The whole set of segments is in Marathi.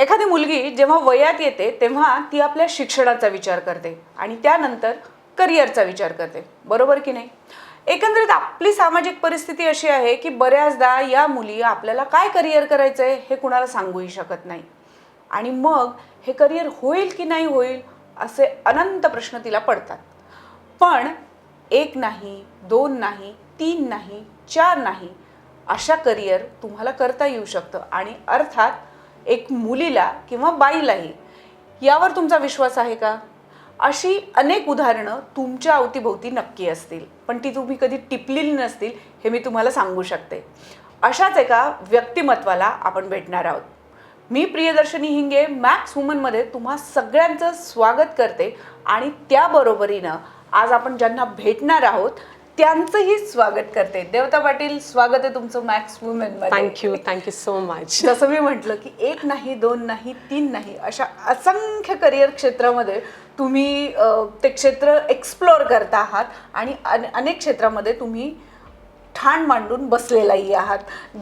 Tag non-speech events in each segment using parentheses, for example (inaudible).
एखादी मुलगी जेव्हा वयात येते तेव्हा ती आपल्या शिक्षणाचा विचार करते आणि त्यानंतर करिअरचा विचार करते. बरोबर की नाही? एकंदरीत आपली सामाजिक परिस्थिती अशी आहे की बऱ्याचदा या मुली आपल्याला काय करिअर करायचं आहे हे कुणाला सांगूही शकत नाही. आणि मग हे करिअर होईल की नाही होईल असे अनंत प्रश्न तिला पडतात. पण एक नाही दोन नाही तीन नाही चार नाही अशा करिअर तुम्हाला करता येऊ शकतं आणि अर्थात एक मुलीला किंवा बाईलाही यावर तुमचा विश्वास आहे का? अशी अनेक उदाहरणं तुमच्या अवतीभोवती नक्की असतील. पण ती तुम्ही कधी टिपलेली नसतील हे मी तुम्हाला सांगू शकते. अशाच एका व्यक्तिमत्वाला आपण भेटणार आहोत. मी प्रियदर्शनी हिंगे मॅक्स वुमनमध्ये तुम्हा सगळ्यांचं स्वागत करते आणि त्याबरोबरीनं आज आपण ज्यांना भेटणार आहोत त्यांचंही स्वागत करते. देवता पाटील स्वागत आहे तुमचं max वुमेनमध्ये thank you thank you so much जसं मी म्हटलं की एक नाही दोन नाही तीन नाही अशा असंख्य करिअर क्षेत्रामध्ये तुम्ही ते क्षेत्र एक्सप्लोअर करता आहात आणि अने- अनेक क्षेत्रामध्ये तुम्ही ठाण मांडून बसलेलाही आहात.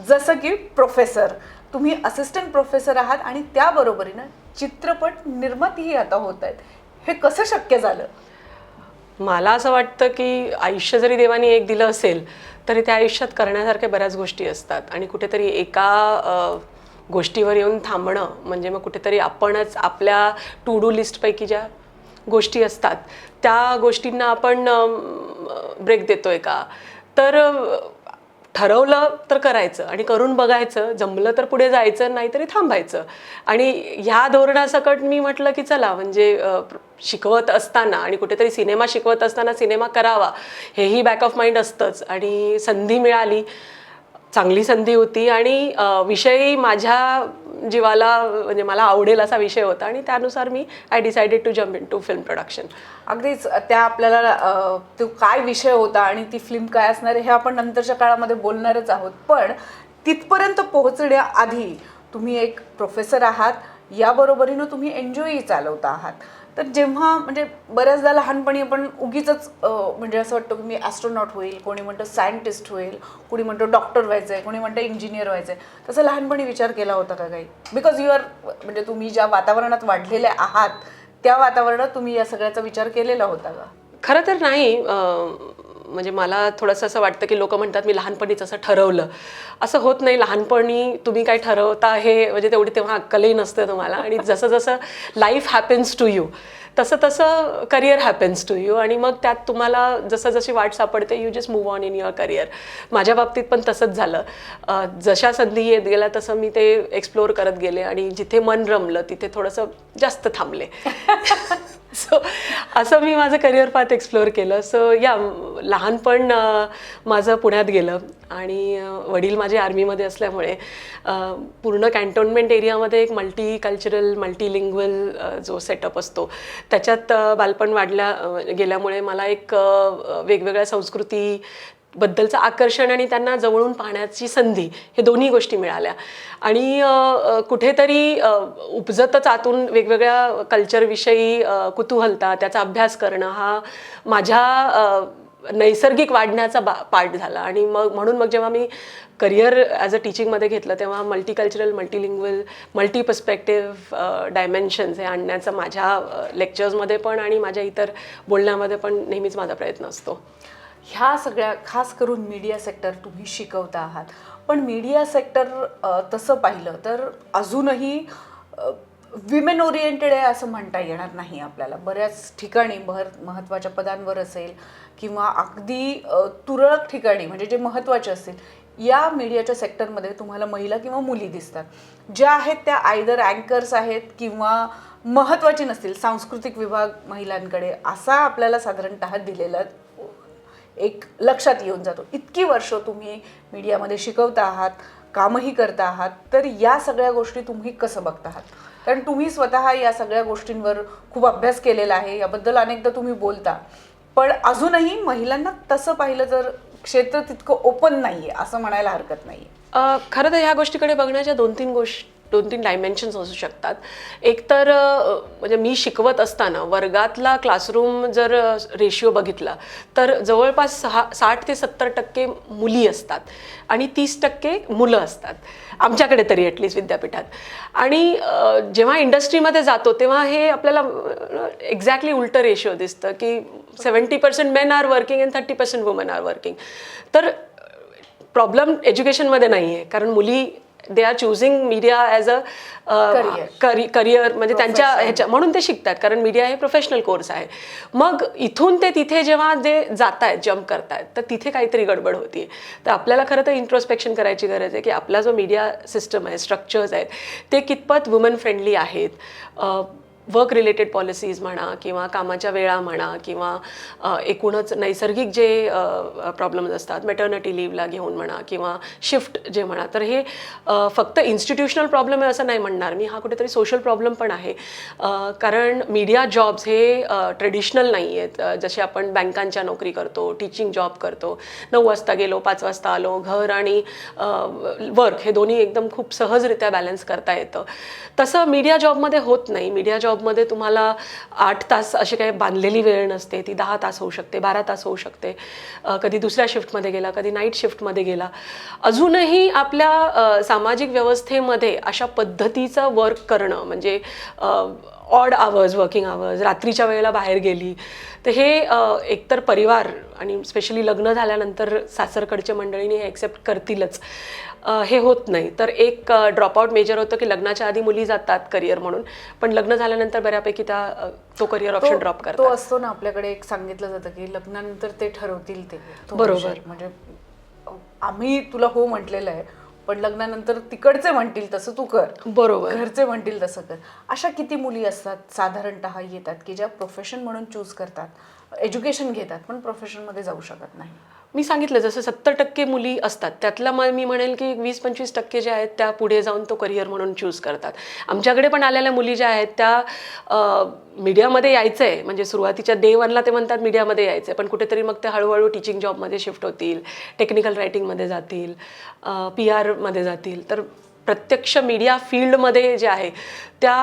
जसं की प्रोफेसर तुम्ही असिस्टंट प्रोफेसर आहात आणि त्याबरोबरीनं चित्रपट निर्मातीही आता होत आहेत. हे कसं शक्य झालं? मला असं वाटतं की आयुष्य जरी देवाने एक दिलं असेल तरी त्या आयुष्यात करण्यासारख्या बऱ्याच गोष्टी असतात. आणि कुठेतरी एका गोष्टीवर येऊन थांबणं म्हणजे मग कुठेतरी आपणच आपल्या टू डू लिस्टपैकी ज्या गोष्टी असतात त्या गोष्टींना आपण ब्रेक देतोय का? तर ठरवलं तर करायचं आणि करून बघायचं जमलं तर पुढे जायचं नाहीतरी थांबायचं. आणि ह्या धोरणासकट मी म्हटलं की चला म्हणजे शिकवत असताना आणि कुठेतरी सिनेमा शिकवत असताना सिनेमा करावा हेही बॅक ऑफ माइंड असतंच. आणि संधी मिळाली. चांगली संधी होती आणि विषयही माझ्या जीवाला म्हणजे मला आवडेल असा विषय होता आणि त्यानुसार मी I decided to jump into film production अगदीच त्या आपल्याला तो काय विषय होता आणि ती फिल्म काय असणार हे आपण नंतरच्या काळामध्ये बोलणारच आहोत. पण तिथपर्यंत पोहोचण्याआधी तुम्ही एक प्रोफेसर आहात याबरोबरीनं तुम्ही एन्जॉयही चालवता आहात. तर जेव्हा म्हणजे बऱ्याचदा लहानपणी आपण उगीच म्हणजे असं वाटतं की मी ॲस्ट्रॉनॉट होईल कोणी म्हणतं सायंटिस्ट होईल कोणी म्हणतं डॉक्टर व्हायचं आहे कोणी म्हणतं इंजिनियर व्हायचं आहे तसं लहानपणी विचार केला होता का काही? बिकॉज यू आर म्हणजे तुम्ही ज्या वातावरणात वाढलेले आहात त्या वातावरणात तुम्ही या सगळ्याचा विचार केलेला होता का? खरं तर नाही म्हणजे मला थोडंसं असं वाटतं की लोक म्हणतात मी लहानपणीच असं ठरवलं. असं होत नाही. लहानपणी तुम्ही काय ठरवता हे म्हणजे तेवढी तेव्हा अक्कलही नसते तुम्हाला. आणि जसं जसं लाईफ हॅपन्स टू यू तसं तसं करिअर हॅपन्स टू यू आणि मग त्यात तुम्हाला जसं जशी वाट सापडते you just move on in your career माझ्या बाबतीत पण तसंच झालं. जशा संधी येत गेल्या तसं मी ते एक्सप्लोअर करत गेले. आणि जिथे मन रमलं तिथे थोडंसं जास्त थांबले. सो असं मी माझं करिअर पाथ एक्सप्लोअर केलं. सो या लहानपण माझं पुण्यात गेलं आणि वडील माझे आर्मीमध्ये असल्यामुळे पूर्ण कॅन्टोन्मेंट एरियामध्ये एक मल्टी कल्चरल मल्टीलिंग्वल जो सेटअप असतो त्याच्यात बालपण वाढल्या गेल्यामुळे मला एक वेगवेगळ्या संस्कृती बद्दलचं आकर्षण आणि त्यांना जवळून पाहण्याची संधी हे दोन्ही गोष्टी मिळाल्या. आणि कुठेतरी उपजतच आतून वेगवेगळ्या कल्चरविषयी कुतूहलता त्याचा अभ्यास करणं हा माझ्या नैसर्गिक वाढण्याचा बा पार्ट झाला. आणि मग म्हणून मग जेव्हा मी करिअर ॲज अ टीचिंगमध्ये घेतलं तेव्हा multicultural multilingual multi perspective dimensions हे आणण्याचा माझ्या लेक्चर्समध्ये पण आणि माझ्या इतर बोलण्यामध्ये पण नेहमीच माझा प्रयत्न असतो. ह्या सगळ्या खास करून मीडिया सेक्टर तुम्ही शिकवता आहात. पण मीडिया सेक्टर तसं पाहिलं तर अजूनही विमेन ओरिएंटेड आहे असं म्हणता येणार नाही आपल्याला. बऱ्याच ठिकाणी भर महत्त्वाच्या पदांवर असेल किंवा अगदी तुरळक ठिकाणी म्हणजे जे महत्त्वाचे असतील या मीडियाच्या सेक्टरमध्ये तुम्हाला महिला किंवा मुली दिसतात. ज्या आहेत त्या आयदर अँकर्स आहेत किंवा महत्त्वाचे नसतील सांस्कृतिक विभाग महिलांकडे असा आपल्याला साधारणतः दिलेला एक लक्षात येऊन जातो. इतकी वर्ष तुम्ही मीडियामध्ये शिकवता आहात कामही करता आहात तर या सगळ्या गोष्टी तुम्ही कसं बघता आहात कारण तुम्ही स्वतः या सगळ्या गोष्टींवर खूप अभ्यास केलेला आहे याबद्दल अनेकदा तुम्ही बोलता. पण अजूनही महिलांना तसं पाहिलं तर क्षेत्र तितकं ओपन नाही आहे असं म्हणायला हरकत नाही खरं तर ह्या गोष्टीकडे बघण्याच्या दोन तीन गोष्टी दोन तीन डायमेन्शन्स असू शकतात. एकतर म्हणजे मी शिकवत असताना वर्गातला क्लासरूम जर रेशिओ बघितला तर जवळपास सहा साठ ते सत्तर टक्के मुली असतात आणि तीस टक्के मुलं असतात. आमच्याकडे तरी ॲटलिस्ट विद्यापीठात. आणि जेव्हा इंडस्ट्रीमध्ये जातो तेव्हा हे आपल्याला एक्झॅक्टली उलटं रेशिओ दिसतं की seventy percent men are working and thirty percent woman are working तर प्रॉब्लेम एज्युकेशनमध्ये नाही आहे कारण मुली they are choosing media as a. Career म्हणजे त्यांच्या ह्याच्या म्हणून ते शिकतात कारण मीडिया हे प्रोफेशनल कोर्स आहे. मग इथून ते तिथे जेव्हा जे जात आहेत जम्प करतायत तर तिथे काहीतरी गडबड होती तर आपल्याला खरं तर इंट्रोस्पेक्शन करायची गरज आहे की आपला जो मीडिया सिस्टम आहे स्ट्रक्चर्स आहेत ते कितपत वुमन फ्रेंडली आहेत. वर्क रिलेटेड पॉलिसीज म्हणा किंवा कामाच्या वेळा म्हणा किंवा एकूणच नैसर्गिक जे प्रॉब्लेम्स असतात मेटर्निटी लीव्हला घेऊन म्हणा किंवा शिफ्ट जे म्हणा तर हे फक्त इन्स्टिट्यूशनल प्रॉब्लेम आहे असं नाही म्हणणार. मी हा कुठेतरी सोशल प्रॉब्लेम पण आहे. कारण मीडिया जॉब्स हे ट्रेडिशनल नाही आहेत जसे आपण बँकांच्या नोकरी करतो टीचिंग जॉब करतो नऊ वाजता गेलो पाच वाजता आलो घर आणि वर्क हे दोन्ही एकदम खूप सहजरित्या बॅलन्स करता येतं. तसं मीडिया जॉबमध्ये होत नाही. मीडिया जॉब जॉबमध्ये तुम्हाला आठ तास अशी काही बांधलेली वेळ नसते ती दहा तास होऊ शकते बारा तास होऊ शकते. कधी दुसऱ्या शिफ्टमध्ये गेला कधी नाईट शिफ्टमध्ये गेला. अजूनही आपल्या सामाजिक व्यवस्थेमध्ये अशा पद्धतीचं वर्क करणं म्हणजे ऑड आवर्स वर्किंग आवर्स रात्रीच्या वेळेला बाहेर गेली. तर हे एकतर परिवार आणि स्पेशली लग्न झाल्यानंतर सासरकडच्या मंडळीने हे ॲक्सेप्ट करतीलच. हे होत नाही. तर एक ड्रॉपआउट मेजर होतं की लग्नाच्या आधी मुली जातात करिअर म्हणून. पण लग्न झाल्यानंतर बऱ्यापैकी त्या तो करिअर ऑप्शन ड्रॉप तो करतात. असतो ना आपल्याकडे एक सांगितलं जातं की लग्नानंतर ते ठरवतील ते. तो बरोबर. म्हणजे आम्ही तुला हो म्हटलेलं आहे. पण लग्नानंतर तिकडचे म्हणतील तसं तू कर. बरोबर. घरचे म्हणतील तसं कर. अशा किती मुली असतात साधारणतः येतात की ज्या प्रोफेशन म्हणून चूज करतात. एज्युकेशन घेतात पण प्रोफेशनमध्ये जाऊ शकत नाही. मी सांगितलं जसं सत्तर टक्के मुली असतात त्यातला मग मी म्हणेल की वीस पंचवीस टक्के ज्या आहेत त्या पुढे जाऊन तो करिअर म्हणून चूज करतात. आमच्याकडे पण आलेल्या मुली ज्या आहेत त्या मीडियामध्ये यायचं आहे म्हणजे सुरुवातीच्या डे वनला ते म्हणतात मीडियामध्ये यायचं आहे पण कुठेतरी मग ते हळूहळू टीचिंग जॉबमध्ये शिफ्ट होतील टेक्निकल रायटिंगमध्ये जातील पी आरमध्ये जातील. तर प्रत्यक्ष मीडिया फील्डमध्ये जे आहे त्या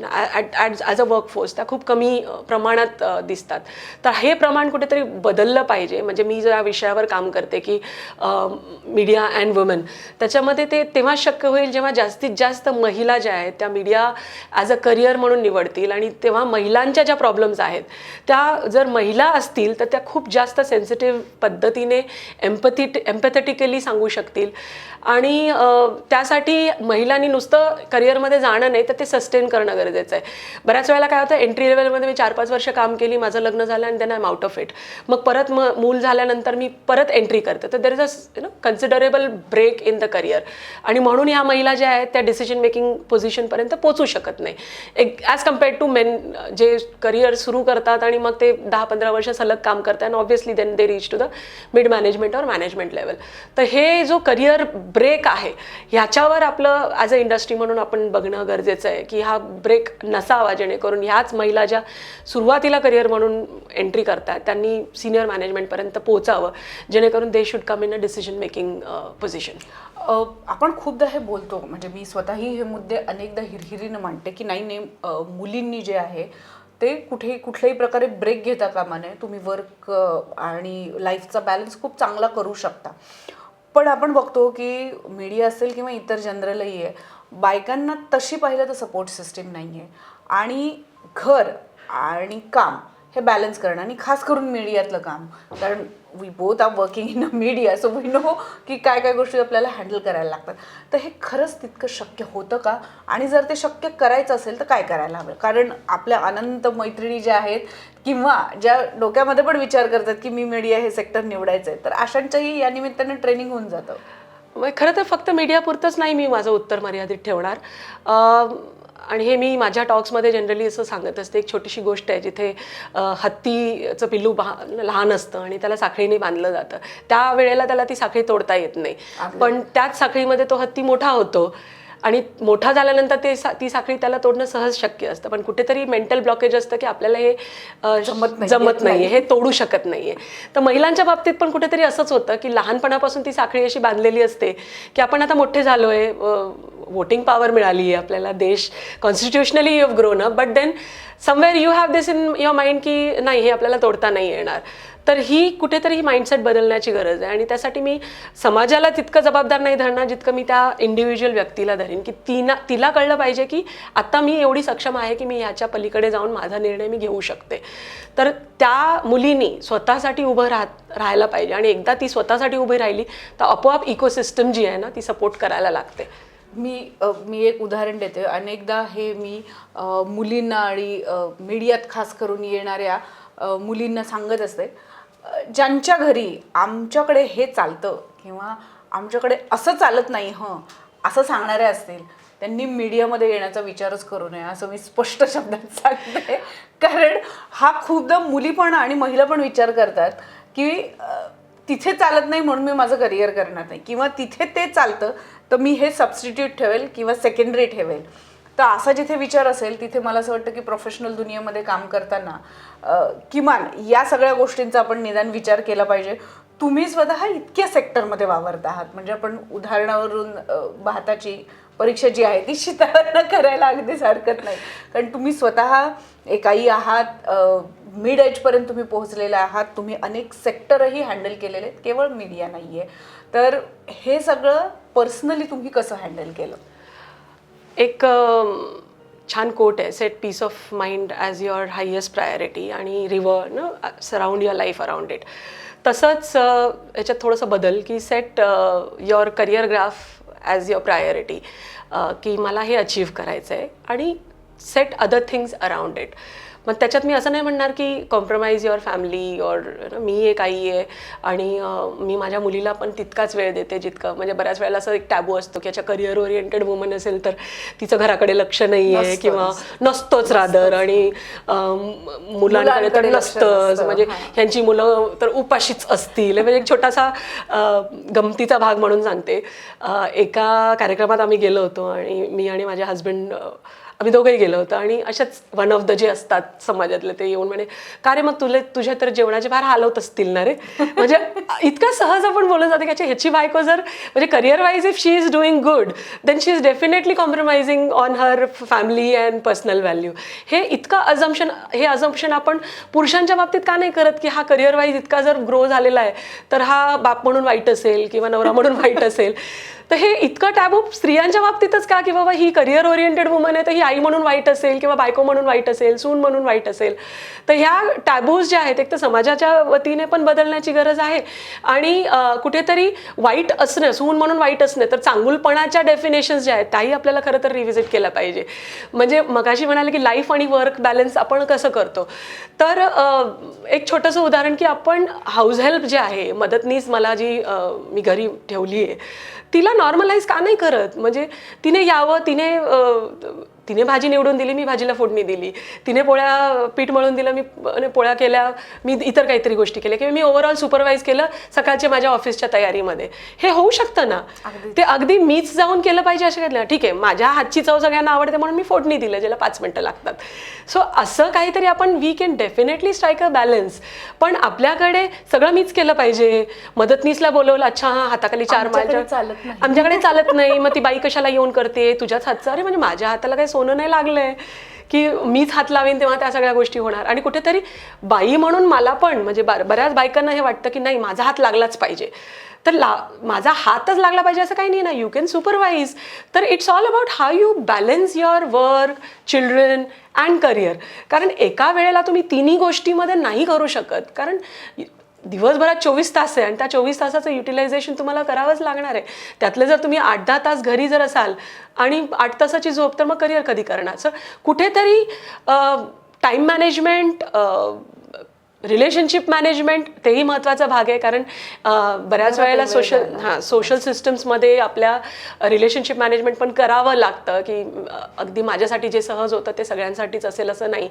ॲज अ वर्कफोर्स त्या खूप कमी प्रमाणात दिसतात. तर हे प्रमाण कुठेतरी बदललं पाहिजे. म्हणजे मी ज्या विषयावर काम करते की मीडिया अँड वुमन त्याच्यामध्ये ते तेव्हा शक्य होईल जेव्हा जास्तीत जास्त महिला ज्या आहेत त्या मीडिया ॲज अ करिअर म्हणून निवडतील आणि तेव्हा महिलांच्या ज्या प्रॉब्लेम्स आहेत त्या जर महिला असतील तर त्या खूप जास्त सेन्सिटिव्ह पद्धतीने एम्पथी एम्पथेटिकली सांगू शकतील. आणि त्यासाठी महिलांनी नुसतं करिअरमध्ये जाणं नाही तर ते सस्टेन करणं गरजेचं आहे. बऱ्याच वेळेला काय होतं एंट्री लेवलमध्ये मी चार पाच वर्ष काम केली माझं लग्न झालं आणि त्यांना आउट ऑफ इट मग परत म मूल झाल्यानंतर मी परत एंट्री करते. तर there is a you know considerable break in the career आणि म्हणून ह्या महिला ज्या आहेत त्या डिसिजन मेकिंग पोझिशनपर्यंत पोचू शकत नाही. एक ॲज कम्पेअर्ड टू मेन जे करिअर सुरू करतात आणि मग ते दहा पंधरा वर्ष सलग काम करतात आणि obviously then they reach to the mid management और मॅनेजमेंट लेवल तर हे जो करिअर ब्रेक आहे. ह्याच्यावर आपलं ॲज अ इंडस्ट्री म्हणून आपण बघणं गरजेचं आहे की हा ब्रेक नसावा जेणेकरून ह्याच महिला ज्या सुरुवातीला करिअर म्हणून एंट्री करतात त्यांनी सिनियर मॅनेजमेंटपर्यंत पोहोचावं जेणेकरून they should come in a decision making position आपण खूपदा हे बोलतो म्हणजे मी स्वतःही हे मुद्दे अनेकदा हिरहिरीनं मांडते की नाही नेम मुलींनी जे आहे ते कुठेही कुठल्याही प्रकारे ब्रेक घेता कामा नये. तुम्ही वर्क आणि लाईफचा बॅलन्स खूप चांगला करू शकता. पण आपण बघतो की मीडिया असेल किंवा इतर जनरलही आहे बायकांना तशी पाहिलं तर सपोर्ट सिस्टीम नाही आहे आणि घर आणि काम हे बॅलन्स करणं आणि खास करून मीडियातलं काम. कारण we both are working in a media so we know की काय काय गोष्टी आपल्याला हँडल करायला लागतात. तर हे खरंच तितकं शक्य होतं का? आणि जर ते शक्य करायचं असेल तर काय करायला हवं? कारण आपल्या अनंत मैत्रिणी ज्या आहेत किंवा ज्या डोक्यामध्ये पण विचार करतात की मी मीडिया हे सेक्टर निवडायचं आहे तर अशांच्याही या निमित्ताने ट्रेनिंग होऊन जातं. खरं तर फक्त मीडियापुरतंच नाही मी माझं उत्तर मर्यादित ठेवणार. आणि हे मी माझ्या टॉक्समध्ये जनरली असं सांगत असते एक छोटीशी गोष्ट आहे जिथे हत्तीचं पिल्लू लहान असतं आणि त्याला साखळीने बांधलं जातं. त्या वेळेला त्याला ती साखळी तोडता येत नाही. पण त्याच साखळीमध्ये तो हत्ती मोठा होतो आणि मोठा झाल्यानंतर ते सा ती साखळी त्याला तोडणं सहज शक्य असतं. पण कुठेतरी मेंटल ब्लॉकेज असतं की आपल्याला हे जमत नाही, जमत नाही. हे तोडू शकत नाहीये. तर महिलांच्या बाबतीत पण कुठेतरी असंच होतं की लहानपणापासून ती साखळी अशी बांधलेली असते की आपण आता मोठे झालोय अं, वोटिंग पॉवर मिळाली आहे आपल्याला. देश constitutionally you have grown up but then somewhere you have this in your mind की नाही हे आपल्याला तोडता नाही येणार. तर ही कुठेतरी ही माइंडसेट बदलण्याची गरज आहे. आणि त्यासाठी मी समाजाला तितकं जबाबदार नाही धरणार जितकं मी त्या इंडिव्हिज्युअल व्यक्तीला धरेन. की तिना तिला कळलं पाहिजे की आत्ता मी एवढी सक्षम आहे की मी ह्याच्या पलीकडे जाऊन माझा निर्णय मी घेऊ शकते. तर त्या मुलीनी स्वतःसाठी उभं राहत राहायला पाहिजे. आणि एकदा ती स्वतःसाठी उभी राहिली तर आपोआप इकोसिस्टम जी आहे ना ती सपोर्ट करायला लागते. मी मी एक उदाहरण देते. अनेकदा हे मी मुलींना आणि मीडियात खास करून येणाऱ्या मुलींना सांगत असते. ज्यांच्या घरी आमच्याकडे हे चालतं किंवा आमच्याकडे असं चालत नाही हं असं सांगणारे असतील त्यांनी मीडियामध्ये येण्याचा विचारच करू नये असं मी स्पष्ट शब्दात (laughs) सांगते. कारण हा खूपदा मुली पण आणि महिला पण विचार करतात की तिथे चालत नाही म्हणून मी माझं करिअर करणार नाही. किंवा तिथे ते चालतं तर मी हे सबस्टिट्यूट ठेवेल किंवा सेकंडरी ठेवेल. तर असा जिथे विचार असेल तिथे मला असं वाटतं की प्रोफेशनल दुनियेमध्ये काम करताना किमान या सगळ्या गोष्टींचा आपण निदान विचार केला पाहिजे. तुम्ही स्वतः इतक्या सेक्टरमध्ये वावरत आहात. म्हणजे आपण उदाहरणावरून भाताची परीक्षा जी आहे ती शितावरनं करायला अगदीच हरकत नाही. कारण तुम्ही स्वतः एक आई आहात मिड एजपर्यंत तुम्ही पोहोचलेले आहात तुम्ही अनेक सेक्टरही हँडल केलेले आहेत केवळ मीडिया नाही आहे तर हे सगळं पर्सनली तुम्ही कसं हँडल केलं? एक छान कोट आहे set peace of mind as your highest priority and river न surround your life around it तसंच याच्यात थोडंसं बदल की set your career graph as your priority की मला हे अचीव करायचं आहे आणि set other things around it मग त्याच्यात मी असं नाही म्हणणार की कॉम्प्रोमाइज युअर फॅमिली और मी एक आई आहे आणि मी माझ्या मुलीला पण तितकाच वेळ देते जितकं म्हणजे बऱ्याच वेळेला असं एक टॅबू असतो की याच्या करिअर ओरिएंटेड वुमन असेल तर तिचं घराकडे लक्ष नाही आहे किंवा नसतं. नसतोच रादर आणि मुलांकडे तर नसतंच नसतं, म्हणजे. ह्यांची मुलं तर उपाशीच असतील म्हणजे एक छोटासा गमतीचा भाग म्हणून सांगते एका कार्यक्रमात आम्ही गेलो होतो आणि मी आणि माझे हस्बंड आम्ही दोघंही गेलो होतो आणि अशाच वन ऑफ द जे असतात समाजातले ते येऊन म्हणे का रे मग तुला तुझ्या तर जेवणाचे बाहेर हालवत असतील ना रे? म्हणजे इतकं सहज आपण बोलत जाते की ह्याची बायको जर म्हणजे career wise if she is doing good then she is definitely compromising on her family and personal value हे इतकं अजम्पशन हे अजम्पशन आपण पुरुषांच्या बाबतीत का नाही करत की हा करिअर वाईज इतका जर ग्रो झालेला आहे तर हा बाप म्हणून वाईट असेल किंवा नवरा म्हणून वाईट असेल. तर हे इतकं टॅबू स्त्रियांच्या बाबतीतच का की बाबा ही करिअर ओरिएंटेड वुमन आहे तर ही आई म्हणून वाईट असेल किंवा बायको म्हणून वाईट असेल सून म्हणून वाईट असेल. तर ह्या टॅबूज ज्या आहेत एक तर समाजाच्या वतीने पण बदलण्याची गरज आहे आणि कुठेतरी वाईट असणं सून म्हणून वाईट असणं तर चांगुलपणाच्या डेफिनेशन्स ज्या आहेत त्याही आपल्याला खरं तर रिव्हिजिट केल्या पाहिजे. म्हणजे मगाशी म्हणाले की लाईफ आणि वर्क बॅलन्स आपण कसं करतो? तर एक छोटंसं उदाहरण की आपण हाऊस हेल्प जे आहे मदतनीस मला जी मी घरी ठेवली आहे तिला नॉर्मलाइज का नाही करत? म्हणजे तिने यावं तिने तिने भाजी निवडून दिली मी भाजीला फोडणी दिली. तिने पोळ्या पीठ मळून दिलं मी पोळ्या केल्या मी इतर काहीतरी गोष्टी केल्या. किंवा मी ओव्हरऑल सुपरवाईज केलं सकाळच्या माझ्या ऑफिसच्या तयारीमध्ये. हे होऊ शकतं ना. ते अगदी मीच जाऊन केलं पाहिजे असं नाही. ठीक आहे माझ्या हातची चव सगळ्यांना आवडते म्हणून मी फोडणी दिलं ज्याला पाच मिनटं लागतात. सो असं काहीतरी आपण we can definitely strike a balance पण आपल्याकडे सगळं मीच केलं पाहिजे. मदतनीसला बोलवलं अच्छा हा हाताखाली चार नाही. आमच्याकडे चालत नाही. मग ती बाई कशाला येऊन करते? तुझ्याच हातचं. अरे म्हणजे माझ्या हाताला काही सोनं नाही लागलंय की मीच हात लावेन तेव्हा त्या सगळ्या गोष्टी होणार. आणि कुठेतरी बाई म्हणून मला पण म्हणजे बऱ्याच बायकांना हे वाटतं की नाही माझा हात लागलाच पाहिजे. तर ला माझा हातच लागला पाहिजे असं काही नाही ना. यू कॅन सुपरवाईज तर it's all about how you balance your work children and career कारण एका वेळेला तुम्ही तिन्ही गोष्टीमध्ये नाही करू शकत. कारण दिवसभरात चोवीस तास आहे आणि त्या चोवीस तासाचं युटिलायझेशन तुम्हाला करावंच लागणार आहे. त्यातले जर तुम्ही आठ दहा तास घरी जर असाल आणि आठ तासाची झोप तर मग करिअर कधी करणार? सर कुठेतरी टाईम मॅनेजमेंट रिलेशनशिप मॅनेजमेंट तेही महत्त्वाचा भाग आहे. कारण बऱ्याच वेळेला सोशल हां सोशल सिस्टम्समध्ये आपल्या रिलेशनशिप मॅनेजमेंट पण करावं लागतं की अगदी माझ्यासाठी जे सहज होतं ते सगळ्यांसाठीच असेल असं नाही.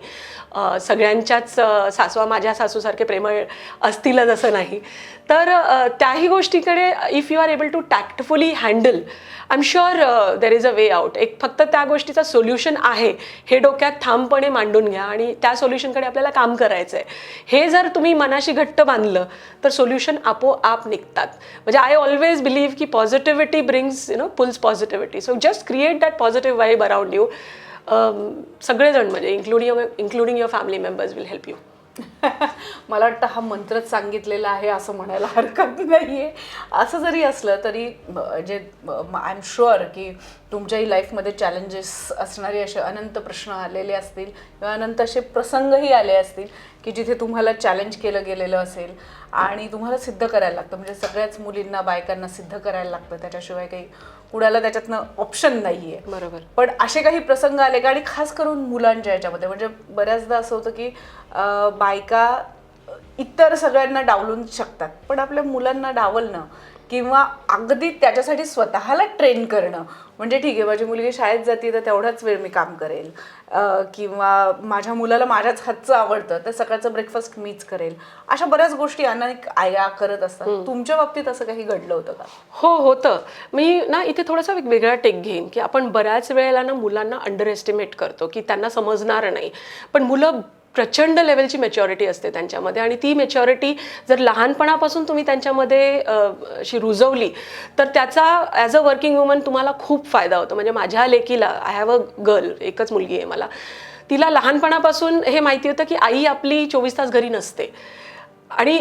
सगळ्यांच्याच सासवा माझ्या सासूसारखे प्रेमळ असतीलच असं नाही. तर त्याही गोष्टीकडे if you are able to tactfully handle I am sure there is a way out एक फक्त त्या गोष्टीचं सोल्युशन आहे हे डोक्यात ठामपणे मांडून घ्या आणि त्या सोल्युशनकडे आपल्याला काम करायचं आहे हे जर तुम्ही मनाशी घट्ट बांधलं तर सोल्युशन आपोआप निघतात. म्हणजे आय ऑलवेज बिलीव्ह की positivity brings you know pulls positivity so just create that positive vibe around you सगळेजण म्हणजे including including your family members will help you मला वाटतं हा मंत्रच सांगितलेला आहे असं म्हणायला हरकत नाही आहे असं जरी असलं तरी जे आय एम शुअर की तुमच्याही लाईफमध्ये चॅलेंजेस असणारे असे अनंत प्रश्न आलेले असतील किंवा अनंत असे प्रसंगही आले असतील. की जिथे तुम्हाला चॅलेंज केलं गेलेलं असेल आणि तुम्हाला सिद्ध करायला लागतं. म्हणजे सगळ्याच मुलींना बायकांना सिद्ध करायला लागतं. त्याच्याशिवाय काही कुणाला त्याच्यातनं ऑप्शन नाही आहे बरोबर. पण असे काही प्रसंग आले का? आणि खास करून मुलांच्या याच्यामध्ये. म्हणजे बऱ्याचदा असं होतं की बायका इतर सगळ्यांना डावलून शकतात. पण आपल्या मुलांना डावलणं किंवा अगदी त्याच्यासाठी स्वतःला ट्रेन करणं म्हणजे ठीक आहे माझी मुलगी शाळेत जाते तर तेवढाच वेळ मी काम करेल. किंवा माझ्या मुलाला माझ्याच हातचं आवडतं तर सकाळचं ब्रेकफास्ट मीच करेल. अशा बऱ्याच गोष्टी अनेक आया करत असतात. तुमच्या बाबतीत असं काही घडलं होतं का? हो होतं. मी ना इथे थोडासा एक वेगळा टेक घेईन की आपण बऱ्याच वेळेला ना मुलांना अंडर एस्टिमेट करतो की त्यांना समजणार नाही. पण मुलं प्रचंड लेवलची मेच्युरिटी असते त्यांच्यामध्ये. आणि ती मेच्युरिटी जर लहानपणापासून तुम्ही त्यांच्यामध्ये अशी रुजवली तर त्याचा ॲज अ वर्किंग वुमन तुम्हाला खूप फायदा होतो. म्हणजे माझ्या लेकीला आय हॅव अ गर्ल एकच मुलगी आहे मला. तिला लहानपणापासून हे माहिती होतं की आई आपली चोवीस तास घरी नसते. आणि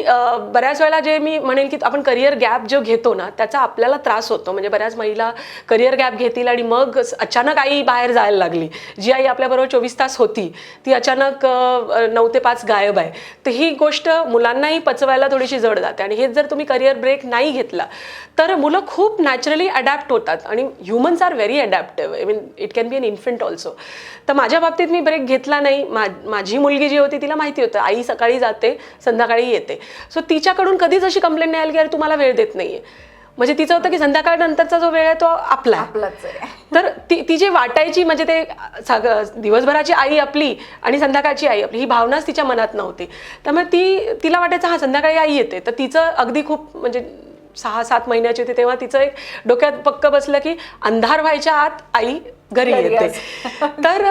बऱ्याच वेळेला जे मी म्हणेल की आपण करिअर गॅप जो घेतो ना त्याचा आपल्याला त्रास होतो. म्हणजे बऱ्याच महिला करिअर गॅप घेतील आणि मग अचानक आई बाहेर जायला लागली. जी आई आपल्याबरोबर चोवीस तास होती ती अचानक नऊ ते पाच गायब आहे. तर ही गोष्ट मुलांनाही पचवायला थोडीशी जड जाते. आणि हेच जर तुम्ही करिअर ब्रेक नाही घेतला तर मुलं खूप नॅचरली अडॅप्ट होतात. आणि humans are very adaptive I mean it can be an infant also तर माझ्या बाबतीत मी ब्रेक घेतला नाही. माझी मुलगी जी होती तिला माहिती होतं. आई सकाळी जाते संध्याकाळी येते. सो तिच्याकडून कधीच अशी कंप्लेंट नाही आली की अरे तुम्हाला वेळ देत नाहीये. म्हणजे तिचं होतं की संध्याकाळ नंतरचा जो वेळ आहे तो आपला तर ती ती जी वाटायची म्हणजे ते दिवसभराची आई आपली आणि संध्याकाळची आई आपली ही भावनाच तिच्या मनात नव्हती. त्यामुळे ती तिला वाटायचं हा संध्याकाळी आई येते. तर तिचं अगदी खूप म्हणजे सहा सात महिन्याची होती तेव्हा तिचं एक डोक्यात पक्क बसलं की अंधार व्हायच्या आत आई घरी येते. तर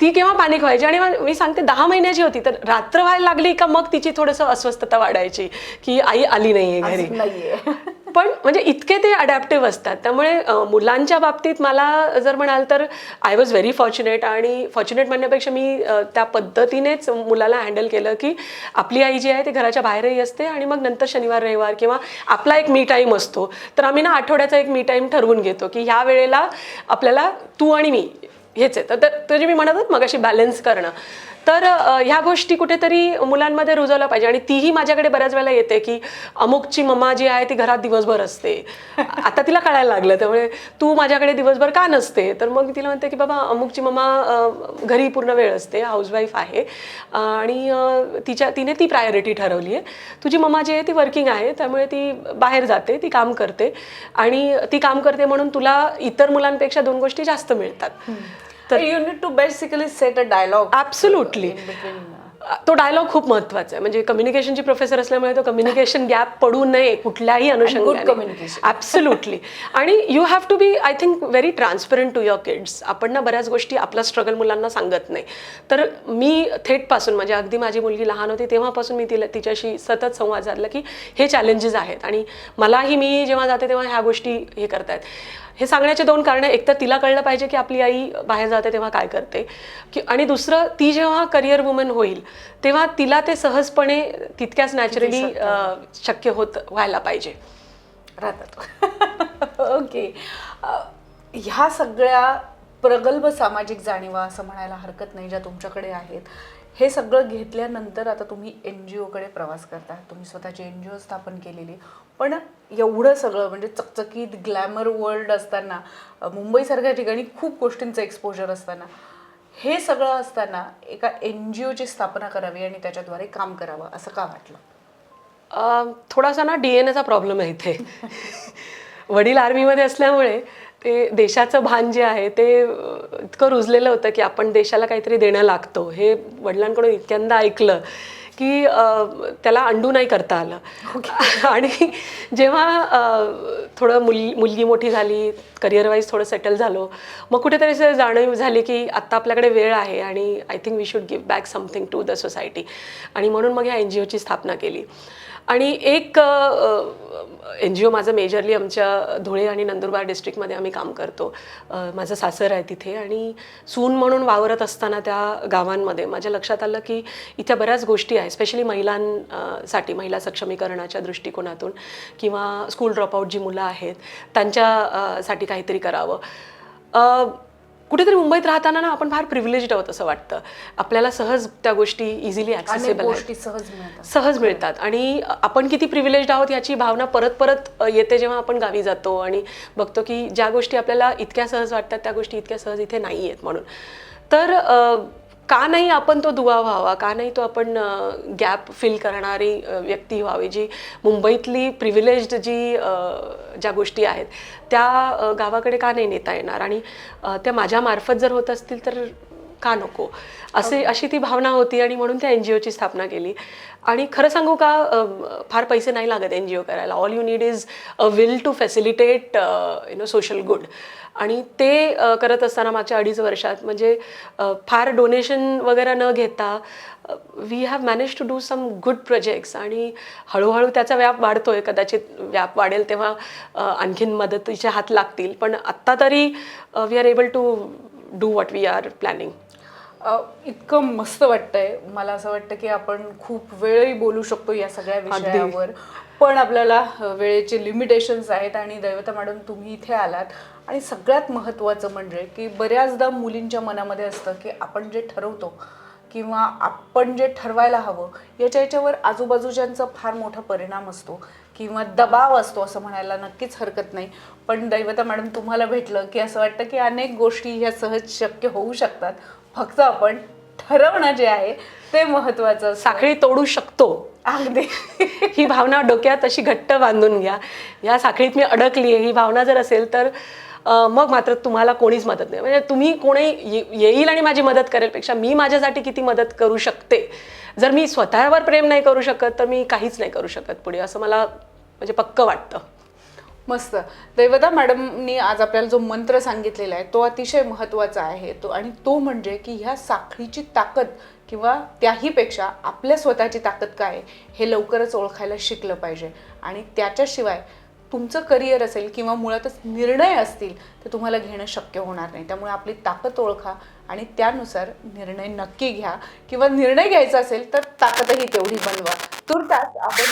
ती केव्हा पॅनिक व्हायची आणि मी सांगते दहा महिन्याची होती तर रात्र व्हायला लागली का मग तिची थोडंसं अस्वस्थता वाढायची की आई आली नाहीये घरी. (laughs) पण म्हणजे इतके ते अडॅप्टिव्ह असतात. त्यामुळे मुलांच्या बाबतीत मला जर म्हणाल तर आय वॉज व्हेरी फॉर्च्युनेट आणि फॉर्च्युनेट म्हणण्यापेक्षा मी त्या पद्धतीनेच मुलाला हँडल केलं की आपली आई जी आहे ती घराच्या बाहेरही असते आणि मग नंतर शनिवार रविवार किंवा आपला एक मी टाईम असतो. तर आम्ही ना आठवड्याचा एक मी टाईम ठरवून घेतो की ह्या वेळेला आपल्याला तू आणि मी हेच आहे. तर ते- ते जे मी म्हणत होत मग अशी बॅलन्स करणं. तर ह्या गोष्टी कुठेतरी मुलांमध्ये रुजवल्या पाहिजे. आणि तीही माझ्याकडे बऱ्याच वेळेला येते की अमुकची मम्मा जी आहे ती घरात दिवसभर असते. (laughs) आता तिला कळायला लागलं. त्यामुळे तू माझ्याकडे दिवसभर का नसते? तर मग तिला म्हणते की बाबा अमुकची मम्मा घरी पूर्ण वेळ असते. हाऊसवाईफ आहे. आणि तिच्या तिने ती प्रायोरिटी ठरवली आहे. तुझी मम्मा जी आहे ती वर्किंग आहे. त्यामुळे ती बाहेर जाते ती काम करते. आणि ती काम करते म्हणून तुला इतर मुलांपेक्षा दोन गोष्टी जास्त मिळतात. तर you need to basically set a dialogue absolutely तो डायलॉग खूप महत्त्वाचा आहे. म्हणजे कम्युनिकेशनची प्रोफेसर असल्यामुळे तो कम्युनिकेशन गॅप (laughs) पडू नये कुठल्याही अनुषंगाने. ॲब्सोल्युटली (laughs) आणि you have to be I think very transparent to your kids आपण ना बऱ्याच गोष्टी आपला स्ट्रगल मुलांना सांगत नाही. तर मी थेटपासून म्हणजे अगदी माझी मुलगी लहान होती तेव्हापासून मी तिला तिच्याशी सतत संवाद साधला की हे चॅलेंजेस आहेत. आणि मलाही मी जेव्हा जाते तेव्हा ह्या गोष्टी हे करतायत. हे सांगण्याचे दोन कारणं एक तर तिला कळलं पाहिजे की आपली आई बाहेर जाते तेव्हा काय करते. की आणि दुसरं ती जेव्हा करिअर वुमन होईल तेव्हा तिला ते सहजपणे तितक्याच नॅचरली शक्य होत व्हायला पाहिजे. राहतात. (laughs) ओके. ह्या सगळ्या प्रगल्भ सामाजिक जाणीवा असं म्हणायला हरकत नाही ज्या तुमच्याकडे आहेत. हे सगळं घेतल्यानंतर आता तुम्ही एन जी ओकडे प्रवास करता. तुम्ही स्वतःची एन जी ओ स्थापन केलेली. पण एवढं सगळं म्हणजे चकचकीत ग्लॅमर वर्ल्ड असताना मुंबईसारख्या ठिकाणी खूप गोष्टींचं एक्सपोजर असताना हे सगळं असताना एका एन जी ओची स्थापना करावी आणि त्याच्याद्वारे काम करावं असं का वाटलं? थोडासा ना डी एन एचा प्रॉब्लेम आहे इथे. वडील आर्मीमध्ये असल्यामुळे ते देशाचं भान जे आहे ते इतकं रुजलेलं होतं की आपण देशाला काहीतरी देणं लागतो. हे वडिलांकडून इतक्यांदा ऐकलं. की त्याला अंडू नाही करता आलं. (laughs) आणि जेव्हा थोडं मुल मुलगी मोठी झाली करिअर वाईज थोडं सेटल झालो मग कुठेतरी असं जाणीव झाली की आत्ता आपल्याकडे वेळ आहे आणि I think we should give back something to the society आणि म्हणून मग ह्या एन जी ओची स्थापना केली. आणि एक एन जी ओ माझं मेजरली आमच्या धुळे आणि नंदुरबार डिस्ट्रिक्टमध्ये आम्ही काम करतो. माझं सासर आहे तिथे आणि सून म्हणून वावरत असताना त्या गावांमध्ये माझ्या लक्षात आलं की इथे बऱ्याच गोष्टी आहेत स्पेशली महिलांसाठी महिला सक्षमीकरणाच्या दृष्टिकोनातून किंवा स्कूल ड्रॉपआउट जी मुलं आहेत त्यांच्या साठी काहीतरी करावं. कुठेतरी मुंबईत राहताना ना आपण फार प्रिव्हिलेज आहोत असं वाटतं. आपल्याला सहज त्या गोष्टी इझिली ॲक्सेसेबल सहज मिळतात. सहज मिळतात. आणि आपण किती प्रिव्हिलेज आहोत याची भावना परत परत येते जेव्हा आपण गावी जातो आणि बघतो की ज्या गोष्टी आपल्याला इतक्या सहज वाटतात त्या गोष्टी इतक्या सहज इथे नाही आहेत म्हणून. तर का नाही आपण तो दुवा व्हावा का नाही तो आपण गॅप फिल करणारी व्यक्ती व्हावी जी मुंबईतली प्रिव्हिलेज्ड जी ज्या गोष्टी आहेत त्या गावाकडे का नाही नेता येणार? आणि त्या माझ्या मार्फत जर होत असतील तर का नको? असे अशी ती भावना होती आणि म्हणून त्या एन जी ओची स्थापना केली. आणि खरं सांगू का फार पैसे नाही लागत एन जी ओ करायला. All you need is a will to facilitate you know social good आणि ते करत असताना मागच्या अडीच वर्षात म्हणजे फार डोनेशन वगैरे न घेता we have manage to do some good projects आणि हळूहळू त्याचा व्याप वाढतोय. कदाचित व्याप वाढेल तेव्हा आणखीन मदतीचे हात लागतील. पण आत्ता तरी we are able to do what we are planning इतकं मस्त वाटतंय. मला असं वाटतं की आपण खूप वेळही बोलू शकतो या सगळ्या विषयावर. पण आपल्याला वेळेचे लिमिटेशन्स आहेत आणि दैवता मॅडम तुम्ही इथे आलात. आणि सगळ्यात महत्त्वाचं म्हणजे की बऱ्याचदा मुलींच्या मनामध्ये असतं की आपण जे ठरवतो किंवा आपण जे ठरवायला हवं याच्या याच्यावर आजूबाजूच्यांचा फार मोठा परिणाम असतो किंवा दबाव असतो असं म्हणायला नक्कीच हरकत नाही. पण दैवता मॅडम तुम्हाला भेटलं की असं वाटतं की अनेक गोष्टी ह्या सहज शक्य होऊ शकतात. फक्त आपण ठरवणं जे आहे ते महत्त्वाचं. साखळी तोडू शकतो. अगदी. ही भावना डोक्यात अशी घट्ट बांधून घ्या. या साखळीत मी अडकली आहे ही भावना जर असेल तर मग मात्र तुम्हाला कोणीच मदत नाही. म्हणजे तुम्ही कोणी ये- येईल आणि माझी मदत करेलपेक्षा मी माझ्यासाठी किती मदत करू शकते? जर मी स्वतःवर प्रेम नाही करू शकत तर मी काहीच नाही करू शकत पुढे असं मला म्हणजे पक्क वाटतं. मस्त. दैवता मॅडमनी आज आपल्याला जो मंत्र सांगितलेला आहे तो अतिशय महत्त्वाचा आहे. तो आणि तो म्हणजे की ह्या साखळीची ताकद किंवा त्याहीपेक्षा आपल्या स्वतःची ताकद काय आहे हे लवकरच ओळखायला शिकलं पाहिजे. आणि त्याच्याशिवाय तुमचं करिअर असेल किंवा मुळातच निर्णय असतील तर तुम्हाला घेणं शक्य होणार नाही. त्यामुळे आपली ताकद ओळखा आणि त्यानुसार निर्णय नक्की घ्या. किंवा निर्णय घ्यायचा असेल तर ताकदही तेवढी बनवा. तुर्तास आपण